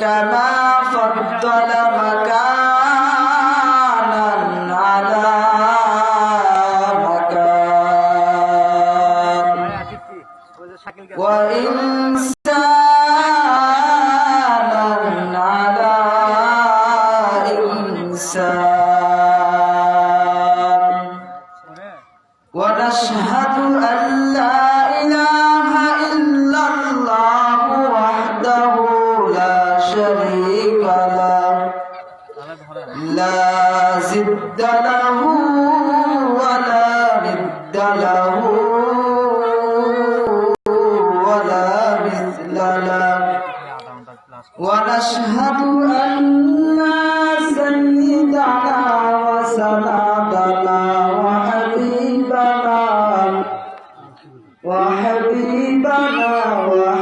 كما فضل مكان وحبيبنا وحبيبنا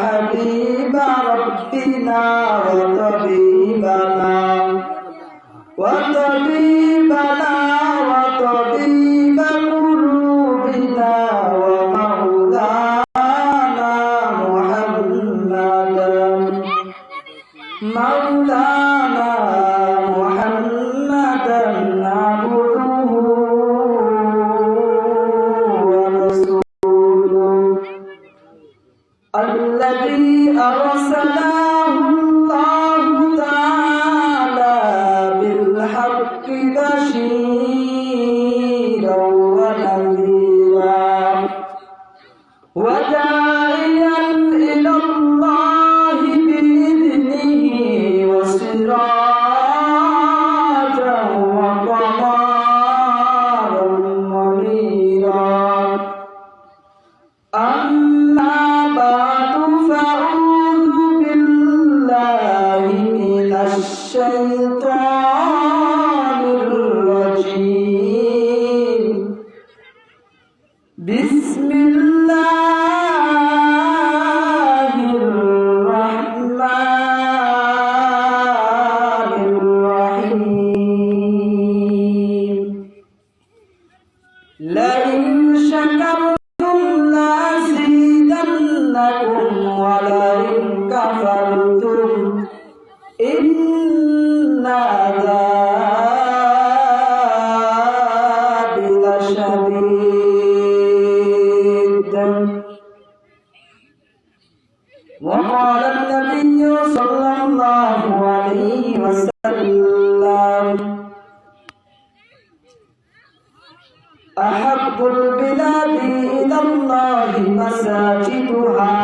عليه وسلم أحب البلاد إلى الله مساجدها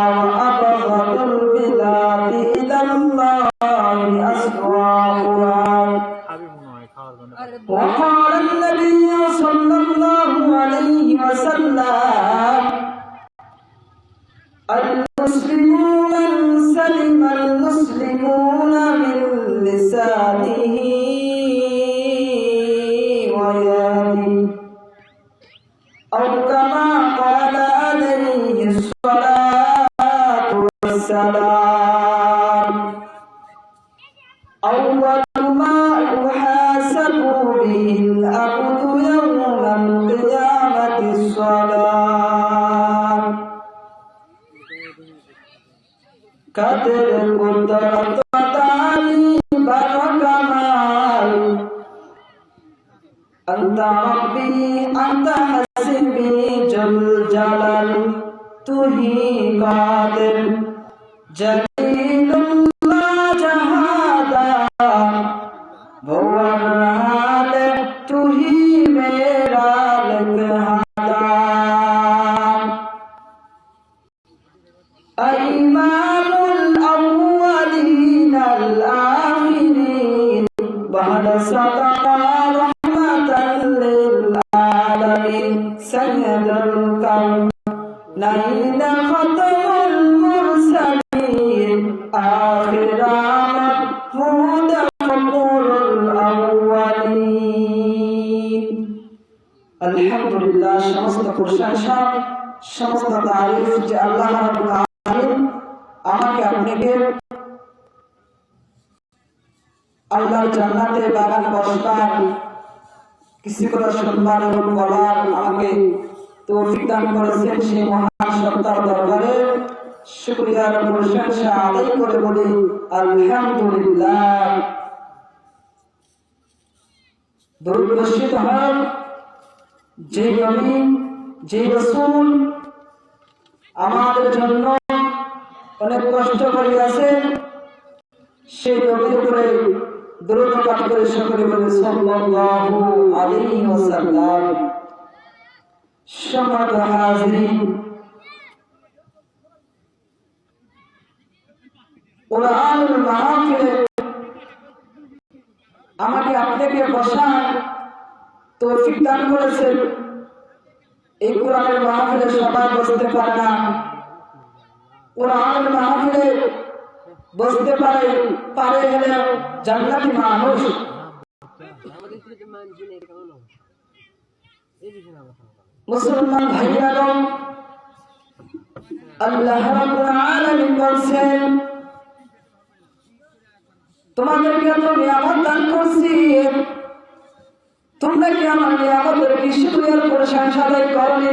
কাদের কুদরত তালি বারকামাল আন্তা রব্বি আন্তা হাসিবি জল জালাল তুহি কাদের أيمان الأولين الآخرين بعد صدق رحمة للعالمين سيد الكون نين ختم المرسلين آخر محمود فخر الأولين الحمد لله شمس تقول شاشة شمس تعريف الله رب العالمين আমাকে আপনাকে আল্লাহর জান্নাতে বাগান বসবার কৃষি করার সম্মান এবং বলার আমাকে তৌফিক দান করেছেন সেই মহান সত্তার দরবারে। শুক্রিয়ার প্রশংসা আদায় করে বলি, আলহামদুলিল্লাহ। দূরদর্শিত হন যে নবী যে রসুল আমাদের জন্য অনেক কষ্ট করিয়াছেন। সেই নবীর উপরে দ্রুত পাঠ করে সকলে বলে, সাল্লাল্লাহু আলাইহি ওয়াসাল্লাম। সম্মানিত হাজিরিন, কোরআনুল মাহফিলে আমাকে আপনাকে বসার তৌফিক দান করেছেন। এই কোরআনের মাহফিলে সবাই বসতে পারে না কোরআনের মাহফিলে বসতে পারে পারে হলে জান্নাতি মানুষ। মুসলমান ভাইয়াগণ আল্লাহ রাব্বুল আলামিন বলছেন, তোমাদেরকে তো নিয়ামত দান করছি। তোমরা কি আমার নিয়ামতের কি প্রশংসা আদায় করনি?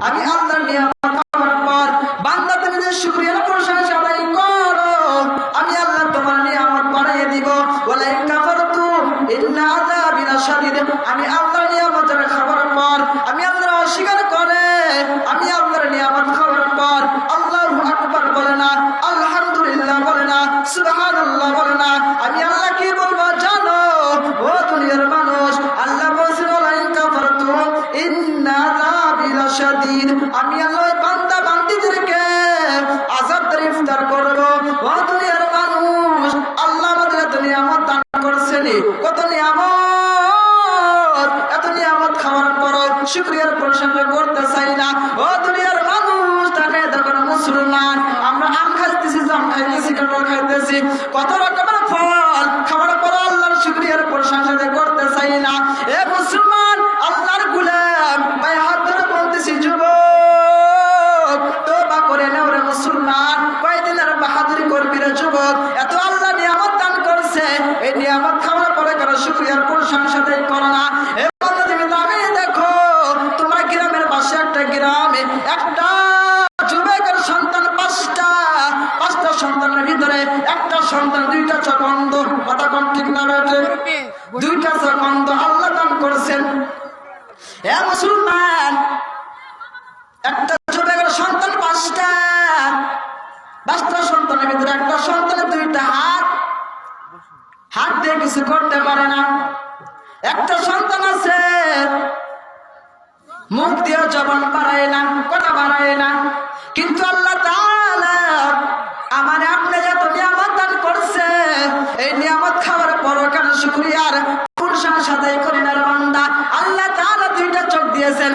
আমি আল্লাহর শুক্রিয়ার প্রশংসা করতে চাই না। ও দুনিয়ার মানুষ তাকে দেখো মুসলমান। আমরা আম খাইতেছি, জাম খাইতেছি খাইতেছি। কত রকমের ফল খাওয়ার পর আল্লাহর শুক্রিয়ার করতে চাই না। এ মুসলমান, আল্লাহর গুলাম, ভাই, হাত ধরে বলতেছি, যুবক তোবা করে নেও রে মুসলমান। কয়দিনের বাহাদুরি করবি রে যুবক? এত আল্লাহ নিয়ামত দান করছে, এই নিয়ামত খাওয়ার পরে কেন শুক্রিয়ার প্রশংসা দেয় করো না। হাত দিয়ে কিছু করতে পারে না। একটা সন্তান আছে, মুখ দিয়ে জবান বাড়ায় না, কথা বাড়ায় না। কিন্তু আল্লাহ আমার আপনি যত নিয়ামত দান করছে, এই নিয়ামত খাওয়ার পর কেন শুক্রিয়ার? প্রশংসা আদায় করি না রে বান্দা? আল্লাহ তাআলা দুইটা চোখ দিয়েছেন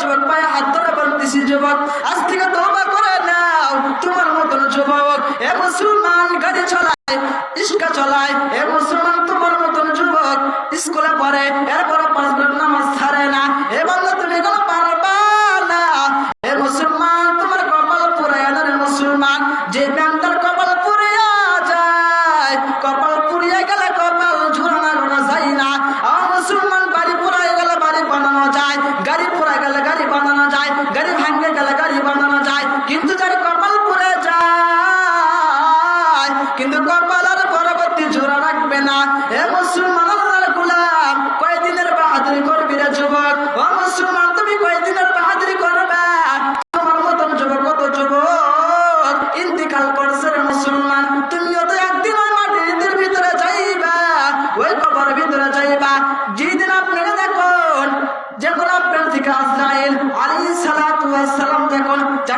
যুবক পায়ে হাত ধরে বলতেছি, যুবক, আজ থেকে তওবা করে নাও। তোমার মতন যুবক, এ মুসলমান গাড়ি চলায় ইস্কা চলায়, এ মুসলমান তোমার মতন যুবক, স্কুলে পড়ে এরপর পাঁচ নামাজ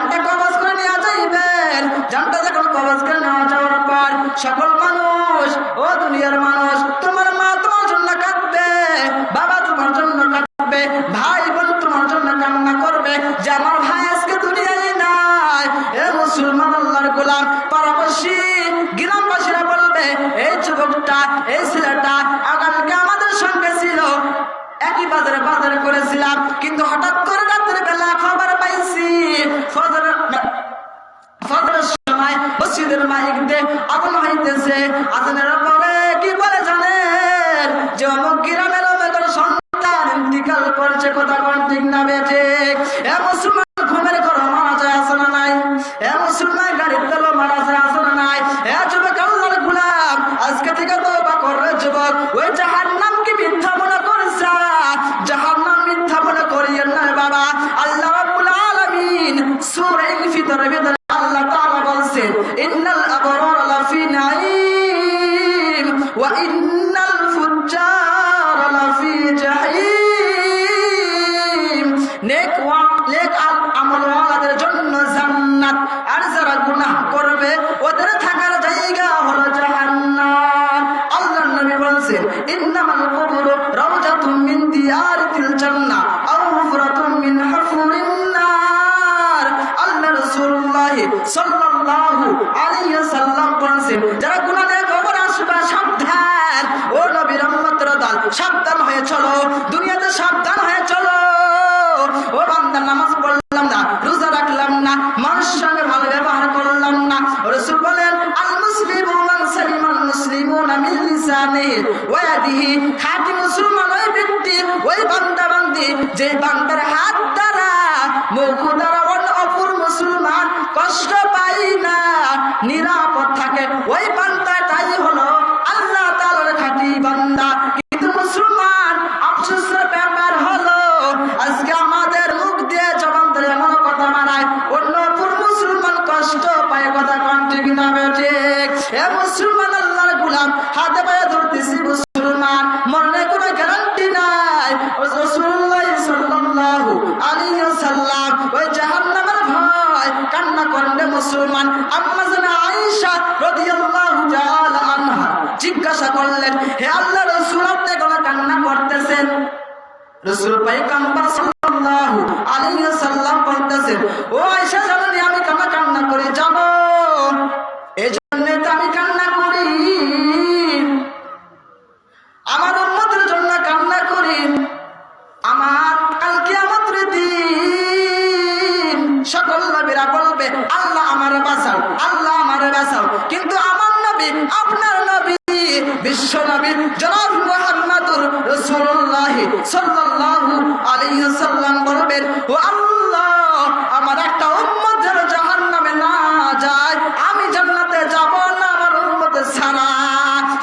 করে কবজ করে নেওয়া সকল মানুষ, ও দুনিয়ার মানুষ, তোমার মা তোমার জন্য কাঁদবে, বাবা তোমার জন্য কাঁদবে, ভাই বোন তোমার জন্য কান্না করবে, যে আমার ভাই আজকে দুনিয়ায় নাই। এ মুসলমান আল্লাহর গোলাম গ্রামবাসীরা বলবে, এই যুবকটা, এই ছেলেটা আগামীকে আমাদের সঙ্গে ছিল। একই বাজারে বাজার করেছিলাম, কিন্তু হঠাৎ করে রাতের বেলা খবর মসজিদের মাইক দিয়ে আগুন হইতেছে। আগুনের পরে কি বলে জানেন? যে অমুক গ্রামের বলেছেন যারা গুনাহ দিয়ে কবর আসবে, সাবধান। ও নবীর দল, সাবধান হয়ে চলো। দুনিয়াতে সাবধান হয়ে চলো। ও বান্দা, নামাজ পড়লাম না, রোজা রাখলাম না, মানুষের সঙ্গে ভালো ব্যবহার করলাম না। রসুল বলেন আল মুসলিমু মান সালিমাল মুসলিমুনা মিন লিসানিহি ওয়া ইয়াদিহি খাঁটি মুসলমান ওই ব্যক্তি, ওই বান্দা বান্দি যে বান্দার হাত দ্বারা, মুখ দ্বারা মুসলমান কষ্ট পাই না। নিরাপদ থাকে। ওই বান্দাটাই হলো আল্লাহ তাআলার খাঁটি বান্দা। কিন্তু মুসলমান আফসোসের ব্যাপার হলো, আজকে আমাদের মুখ দিয়ে জবান ধরে এমন কথা মানায় অন্য অপর মুসলমান কষ্ট পায় কথা কন ঠিক এ মুসলমান আল্লাহর গুলাম, হাতে পায়ে ধরতেছি মুসলমান। আম্মা জানা আয়েশা রাদিয়াল্লাহু জিজ্ঞাসা করলেন, হে আল্লাহ রাসূল, আপনি কেন কান্না করতেছেন? রসুল পাইকাম্বার সাল্লাল্লাহু আলাইহি সাল্লাম বলতেছেন, ও আয়েশা সাল্লাল্লাহু আলাইহি সাল্লাম বলবেন, ও আল্লাহ, আমার একটা উম্মত যেন জাহান্নামে না যায়, আমি জান্নাতে যাব না, আমার উম্মতের ছাড়া।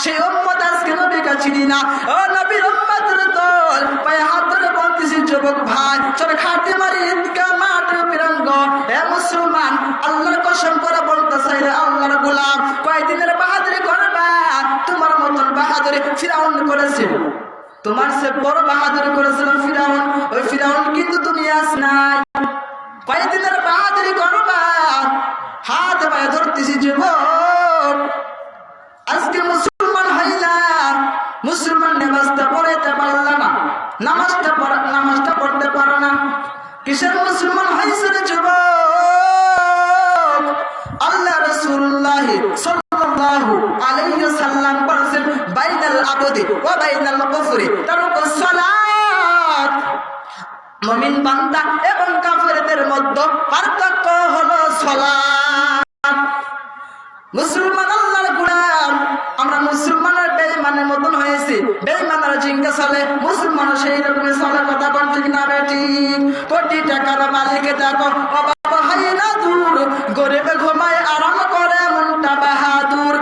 সেই উম্মত আজকে নবীকে চিনি না। ও নবীর উম্মতের দল পায়ে হাত ধরে বলতেছি, যুবক ভাই চল খাটে মারি ঈদগা মাঠ বিরঙ্গ হে মুসলমান, আল্লাহর কসম করে বলতে চাই আল্লাহর গোলাম, কয়দিনের বাহাদুরি করবা? তোমার মতন বাহাদুরি ফিরাউন করেছিল তোমার সে বড় বাহাদুরি করেছিল ফিরাউন। ওই ফিরাউন কিন্তু দুনিয়া নাই কয়দিনের বাহাদুরি করবা। হাত পায়ে ধরতেছি যুবক। আজকে মুসলমান হইলাম মুসলমান নামাজটা পড়াইতে পারল না। নামাজটা পড়া নামাজটা পড়তে পারো না। কিসের মুসলমান হয়েছে রে যুবক? আল্লাহ রাসূলুল্লাহ সাল্লাল্লাহু আলাইহি সাল্লাম বলেছেন, বাইনাল আবদি ওয়া বাইনাল কুফরি তারকুস সালাত। মুমিন বান্দা এবং কাফেরদের মধ্যে পার্থক্য হলো সালাত। মুসলমান আল্লাহর গুলাম। আমরা মুসলমানের বেঈমানের মতন হয়েছি। বেঈমানরা জিঙ্গা চলে মুসলমান সেই রকম চলে কথা বল ঠিক না বেটি? কোটি টাকার মালিক দেখো অবাব হাই না দূর। গরিব ঘুমায় আরাম করে, মনটা বাহাদুর।